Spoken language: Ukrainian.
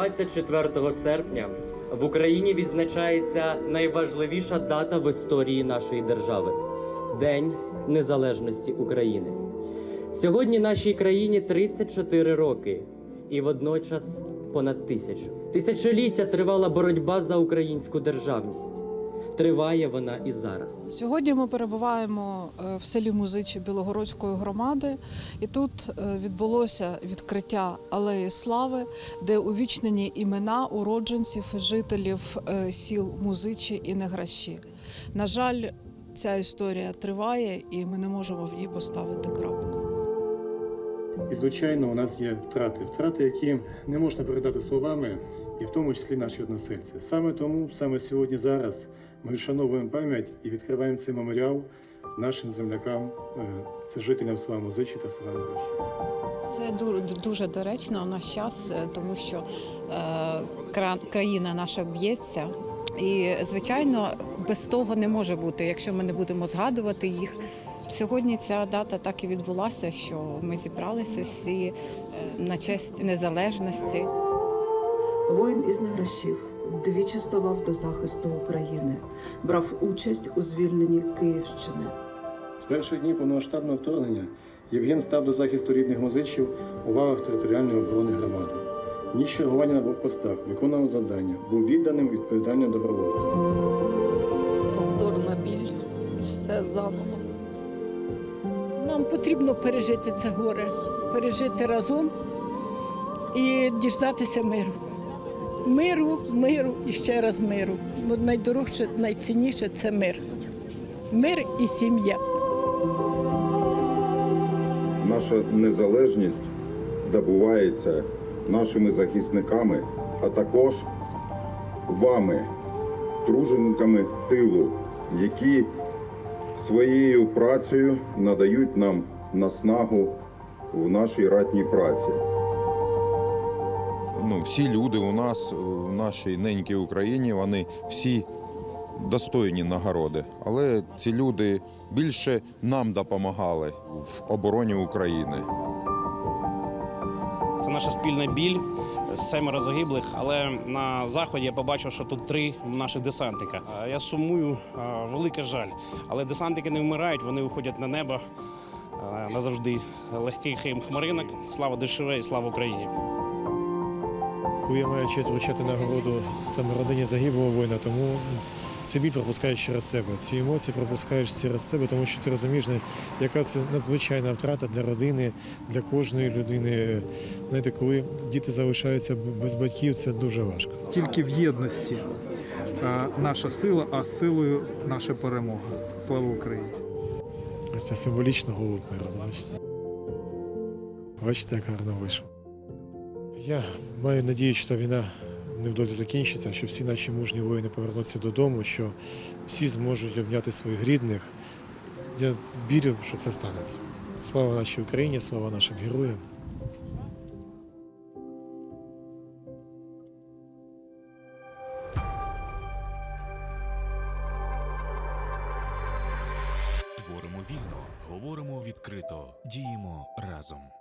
24 серпня в Україні відзначається найважливіша дата в історії нашої держави День Незалежності України. Сьогодні нашій країні 34 роки і водночас понад тисячу. Тисячоліття тривала боротьба за українську державність. Триває вона і зараз. Сьогодні ми перебуваємо е, в селі Музичі Білогородської громади, і тут е, відбулося відкриття алеї слави, де увічнені імена уродженців і жителів е, сіл Музичі і Негращі. На жаль, ця історія триває, і ми не можемо в ній поставити крапку. І звичайно, у нас є втрати, втрати, які не можна передати словами, і в тому числі наші односельці. Саме тому, саме сьогодні, зараз, ми вшановуємо пам'ять і відкриваємо цей меморіал нашим землякам, е, це жителям села Музичі та села Мирощі. Це ду- дуже доречно в наш час, е, тому що е, країна наша б'ється. І, звичайно, без того не може бути, якщо ми не будемо згадувати їх. Сьогодні ця дата так і відбулася, що ми зібралися всі е, на честь незалежності. Воїн із неграшів двічі ставав до захисту України, брав участь у звільненні Київщини. З перших днів повномасштабного вторгнення Євген став до захисту рідних музичів у лавах територіальної оборони громади. Ніч чергування на блокпостах, виконував завдання, був відданим відповідальним добровольцем. Це повторна біль, все заново. Потрібно пережити це горе, пережити разом і діждатися миру. Миру, миру і ще раз миру. Бо найдорожче, найцінніше це мир. Мир і сім'я. Наша незалежність добувається нашими захисниками, а також вами, тружениками тилу, які своєю працею надають нам наснагу в нашій ратній праці. ну, всі люди у нас в нашій ненькій Україні, вони всі достойні нагороди. Але ці люди більше нам допомагали в обороні України. Це наша спільна біль, семеро загиблих. Але на заході я побачив, що тут три наших десантника. Я сумую, велике жаль. Але десантники не вмирають, вони виходять на небо назавжди. Легкий хим хмаринок. Слава дешеве і слава Україні! Коли я маю честь вручати нагороду саме родині загиблого воїна, тому цей біль пропускаєш через себе. Ці емоції пропускаєш через себе, тому що ти розумієш, яка це надзвичайна втрата для родини, для кожної людини. Знаєте, коли діти залишаються без батьків, це дуже важко. Тільки в єдності е, наша сила, а силою наша перемога. Слава Україні! Ось це символічно голуб бачите. Бачите, як гарно вийшло. Я маю надію, що ця війна невдовзі закінчиться, що всі наші мужні воїни повернуться додому, що всі зможуть обняти своїх рідних. Я вірю, що це станеться. Слава нашій Україні, слава нашим героям. Творимо вільно, говоримо відкрито, діємо разом.